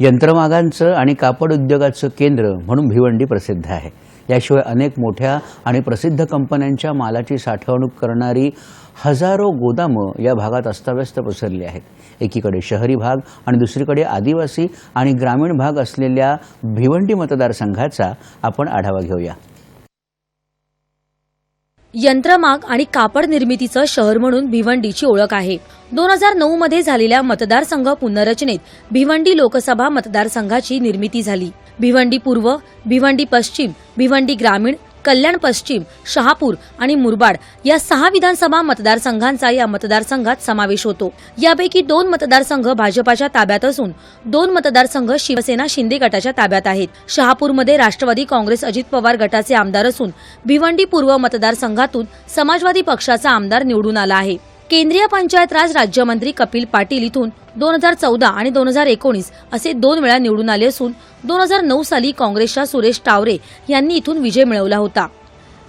यंत्रमागांचं आणि कापड उद्योगाचं केंद्र म्हणून भिवंडी प्रसिद्ध आहे. याशिवाय अनेक मोठ्या आणि प्रसिद्ध कंपन्यांच्या मालाची साठवणूक करणारी हजारो गोदामं या भागात अस्ताव्यस्त पसरली आहेत. एकीकडे शहरी भाग आणि दुसरीकडे आदिवासी आणि ग्रामीण भाग असलेल्या भिवंडी मतदारसंघाचा आपण आढावा घेऊया. यंत्रमाग आणि कापड निर्मितीचं शहर म्हणून भिवंडीची ओळख आहे. दोन हजार नऊ मध्ये झालेल्या मतदारसंघ पुनर्रचनेत भिवंडी लोकसभा मतदारसंघाची निर्मिती झाली. भिवंडी पूर्व भिवंडी पश्चिम भिवंडी ग्रामीण कल्याण पश्चिम शहापूर आणि मुरबाड या सहा विधानसभा मतदारसंघांचा या मतदारसंघात समावेश होतो. यापैकी दोन मतदारसंघ भाजपाच्या ताब्यात असून दोन मतदारसंघ शिवसेना शिंदे गटाच्या ताब्यात आहेत. शहापूरमध्ये राष्ट्रवादी काँग्रेस अजित पवार गटाचे आमदार असून भिवंडी पूर्व मतदारसंघातून समाजवादी पक्षाचा आमदार निवडून आला आहे. केंद्रीय पंचायत राज राज्यमंत्री कपिल पाटील इथून दोन हजार चौदा आणि दोन हजार एकोणीस असे दोन वेळा निवडून आले असून दोन हजार नऊ साली काँग्रेसच्या सुरेश टावरे यांनी इथून विजय मिळवला होता.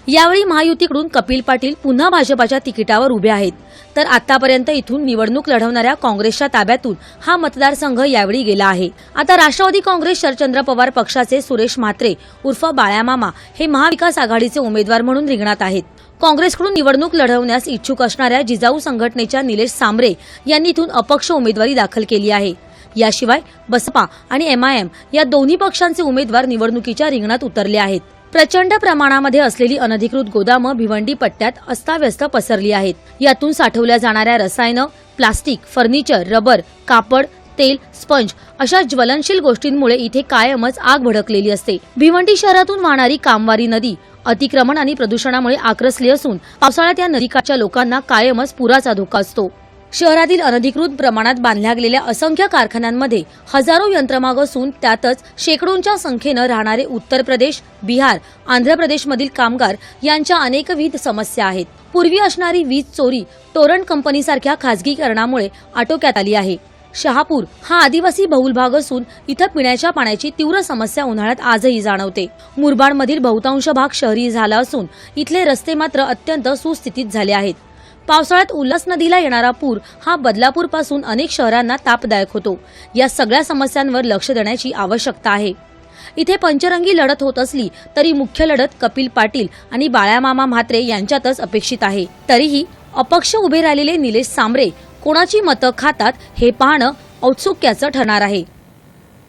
यावेळी महायुतीकडून कपिल पाटील पुन्हा भाजपाच्या तिकिटावर उभे आहेत. तर आतापर्यंत इथून निवडणूक लढवणाऱ्या काँग्रेसच्या ताब्यातून हा मतदारसंघ यावेळी गेला आहे. आता राष्ट्रवादी काँग्रेस शरचंद्र पवार पक्षाचे सुरेश म्हात्रे उर्फ बाळ्यामामा हे महाविकास आघाडीचे उमेदवार म्हणून रिंगणात आहेत. काँग्रेसकडून निवडणूक लढवण्यास इच्छुक असणाऱ्या जिजाऊ संघटनेच्या निलेश सांबरे यांनी इथून अपक्ष उमेदवारी दाखल केली आहे. याशिवाय बसपा आणि एमआयएम या दोन्ही पक्षांचे उमेदवार निवडणुकीच्या रिंगणात उतरले आहेत. प्रचंड प्रमाणामध्ये असलेली अनधिकृत गोदामं भिवंडी पट्ट्यात अस्ताव्यस्त पसरली आहेत. यातून साठवल्या जाणाऱ्या रसायनं प्लास्टिक फर्निचर रबर कापड तेल स्पंज अशा ज्वलनशील गोष्टींमुळे इथे कायमच आग भडकलेली असते. भिवंडी शहरातून वाहणारी कामवारी नदी अतिक्रमण आणि प्रदूषणामुळे आक्रसली असून पावसाळ्यात या नदीकाठच्या लोकांना कायमच पुराचा धोका असतो. शहरातील अनधिकृत प्रमाणात बांधल्या गेलेल्या असंख्य कारखान्यांमध्ये हजारो यंत्रमाग असून त्यातच शेकडोंच्या संख्येनं राहणारे उत्तर प्रदेश बिहार आंध्र प्रदेशमधील कामगार यांच्या अनेकविध समस्या आहेत. पूर्वी असणारी वीज चोरी टोरंट कंपनीसारख्या खासगीकरणामुळे आटोक्यात आली आहे. शहापूर हा आदिवासी बहुल भाग असून इथं पिण्याच्या पाण्याची तीव्र समस्या उन्हाळ्यात आजही जाणवते. मुरबाडमधील बहुतांश भाग शहरी झाला असून इथले रस्ते मात्र अत्यंत सुस्थितीत झाले आहेत. पावसाळ्यात उल्हास नदीला येणारा पूर हा बदलापूरपासून अनेक शहरांना तापदायक होतो. या सगळ्या समस्यांवर लक्ष देण्याची आवश्यकता आहे. इथे पंचरंगी लढत होत असली तरी मुख्य लढत कपिल पाटील आणि बाळ्यामामा म्हात्रे यांच्यातच अपेक्षित आहे. तरीही अपक्ष उभे राहिलेले निलेश सांबरे कोणाची मतं खातात हे पाहणं औत्सुक्याचं ठरणार आहे.